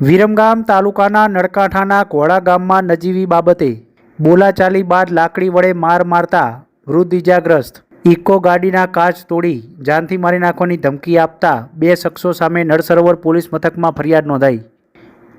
વિરમગામ તાલુકાના નળકાંઠાના કોળા ગામમાં નજીવી બાબતે બોલાચાલી બાદ લાકડી વડે માર મારતા વૃદ્ધ ઇજાગ્રસ્ત ઇકો ગાડીના કાચ તોડી જાનથી મારી નાખવાની ધમકી આપતા બે શખ્સો સામે નળસરોવર પોલીસ મથકમાં ફરિયાદ નોંધાઈ.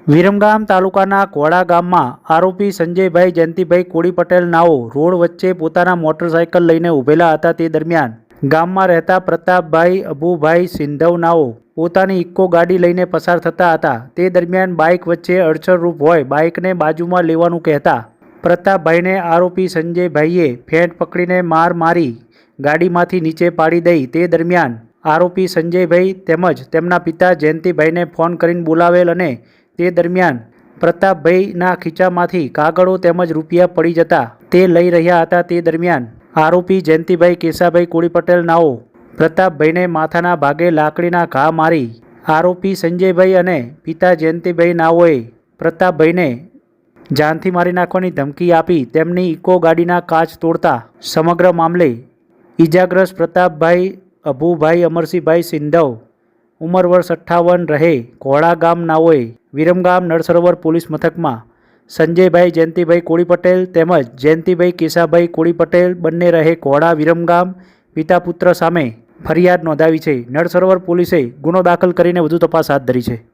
વિરમગામ તાલુકાના કોળા ગામમાં આરોપી સંજયભાઈ જયંતિભાઈ કોળી પટેલ નાઓ રોડ વચ્ચે પોતાના મોટરસાયકલ લઈને ઊભેલા હતા તે દરમિયાન ગામમાં રહેતા પ્રતાપભાઈ અબુભાઈ સિંધવ નાઓ પોતાની ઇક્કો ગાડી લઈને પસાર થતા હતા. તે દરમિયાન બાઇક વચ્ચે અડચણરૂપ હોય બાઇકને બાજુમાં લેવાનું કહેતા પ્રતાપભાઈને આરોપી સંજયભાઈએ ફેંટ પકડીને માર મારી ગાડીમાંથી નીચે પાડી દઈ. તે દરમિયાન આરોપી સંજયભાઈ તેમજ તેમના પિતા જયંતિભાઈને ફોન કરીને બોલાવેલ અને તે દરમિયાન પ્રતાપભાઈના ખીચામાંથી કાગળો તેમજ રૂપિયા પડી જતા તે લઈ રહ્યા હતા. તે દરમિયાન આરોપી જયંતિભાઈ કેશાભાઈ કોળી પટેલ નાઓ પ્રતાપભાઈને માથાના ભાગે લાકડીના ઘા મારી. આરોપી સંજયભાઈ અને પિતા જયંતિભાઈ નાઓએ પ્રતાપભાઈને જાનથી મારી નાખવાની ધમકી આપી તેમની ઇકો ગાડીના કાચ તોડતા સમગ્ર મામલે ઇજાગ્રસ્ત પ્રતાપભાઈ, અભુભાઈ અમરસિંહભાઈ સિંધવ, ઉંમર વર્ષ અઠ્ઠાવન રહે ઘોડા ગામ નાઓએ વિરમગામ નળસરોવર પોલીસ મથકમાં સંજયભાઈ, જયંતિભાઈ કોળી પટેલ તેમજ જયંતિભાઈ કેશાભાઈ કોળી પટેલ બંને રહે ઘોડા વિરમગામ પિતા પુત્ર સામે ફરિયાદ નોંધાવી છે. નળસરોવર પોલીસે ગુનો દાખલ કરીને વધુ તપાસ હાથ ધરી છે.